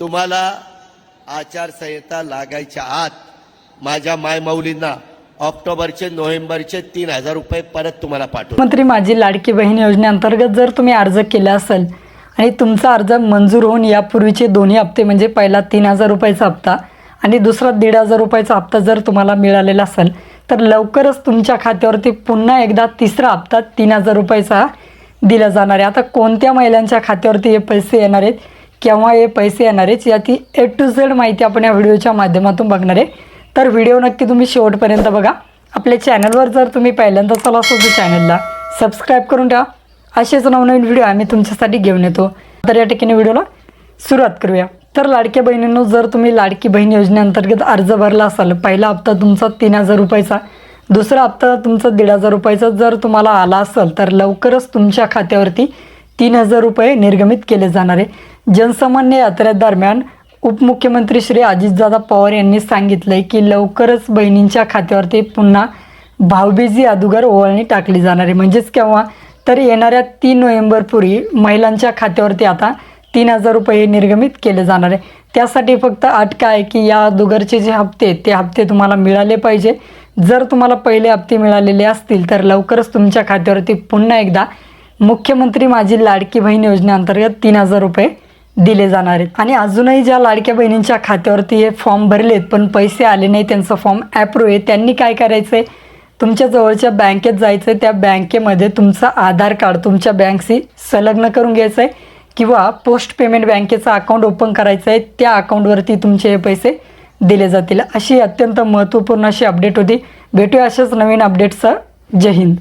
तुम्हाला आचारसंहिता लागायच्या आत माझ्या मायमाऊलींना ऑक्टोबरचे नोव्हेंबरचे तीन हजार रुपये परत तुम्हाला पाठवू मंत्री माझी लाडकी बहीण योजनेअंतर्गत जर तुम्ही अर्ज केला असेल आणि तुमचा अर्ज मंजूर होऊन यापूर्वीचे दोन्ही हप्ते म्हणजे पहिला तीन हजार रुपयाचा हप्ता आणि दुसरा दीड हजार रुपयाचा हप्ता जर तुम्हाला मिळालेला असेल तर लवकरच तुमच्या खात्यावरती पुन्हा एकदा तिसरा हप्ता तीन हजार रुपयाचा दिला जाणार आहे. आता कोणत्या महिलांच्या खात्यावरती हे पैसे येणार आहेत? केव्हा हे पैसे येणार आहेत याची ए टू झेड माहिती आपण या व्हिडिओच्या माध्यमातून बघणार आहे. तर व्हिडिओ नक्की तुम्ही शेवटपर्यंत बघा. आपल्या चॅनलवर जर तुम्ही पहिल्यांदा चला असो तर चॅनलला सबस्क्राईब करून ठेवा. असेच नवनवीन व्हिडिओ आम्ही तुमच्यासाठी घेऊन येतो. तर या ठिकाणी व्हिडिओला सुरुवात करूया. तर लाडक्या बहिणींनो जर तुम्ही लाडकी बहीण योजनेअंतर्गत अर्ज भरला असाल पहिला हप्ता तुमचा तीन हजार रुपयाचा दुसरा हप्ता तुमचा दीड हजार रुपयाचा जर तुम्हाला आला असेल तर लवकरच तुमच्या खात्यावरती तीन हजार रुपये निर्गमित केले जाणार आहे. जनसामान्य यात्रेदरम्यान उपमुख्यमंत्री श्री अजितदादा पवार यांनी सांगितलंय की लवकरच बहिणींच्या खात्यावरती पुन्हा भावबीजी अदुगर ओवाळणी टाकली जाणार आहे. म्हणजेच केव्हा? तर येणाऱ्या तीन नोव्हेंबरपूर्वी महिलांच्या खात्यावरती आता तीन हजार रुपये निर्गमित केले जाणार आहे. त्यासाठी फक्त अटका आहे की या अदुगरचे जे हप्ते ते हप्ते तुम्हाला मिळाले पाहिजे. जर तुम्हाला पहिले हप्ते मिळालेले असतील तर लवकरच तुमच्या खात्यावरती पुन्हा एकदा मुख्यमंत्री माझी लाडकी बहीण योजनेअंतर्गत तीन हजार रुपये दिले जाणार आहेत. आणि अजूनही ज्या लाडक्या बहिणींच्या खात्यावरती हे फॉर्म भरलेत पण पैसे आले नाही त्यांचा फॉर्म ॲप्रूव्ह आहे त्यांनी काय करायचं आहे तुमच्या जवळच्या बँकेत जायचं आहे त्या बँकेमध्ये तुमचं आधार कार्ड तुमच्या बँकशी संलग्न करून घ्यायचं आहे किंवा पोस्ट पेमेंट बँकेचं अकाउंट ओपन करायचं आहे त्या अकाउंटवरती तुमचे हे पैसे दिले जातील. अशी अत्यंत महत्त्वपूर्ण अशी अपडेट होती. भेटूया अशाच नवीन अपडेट्सचं जय हिंद.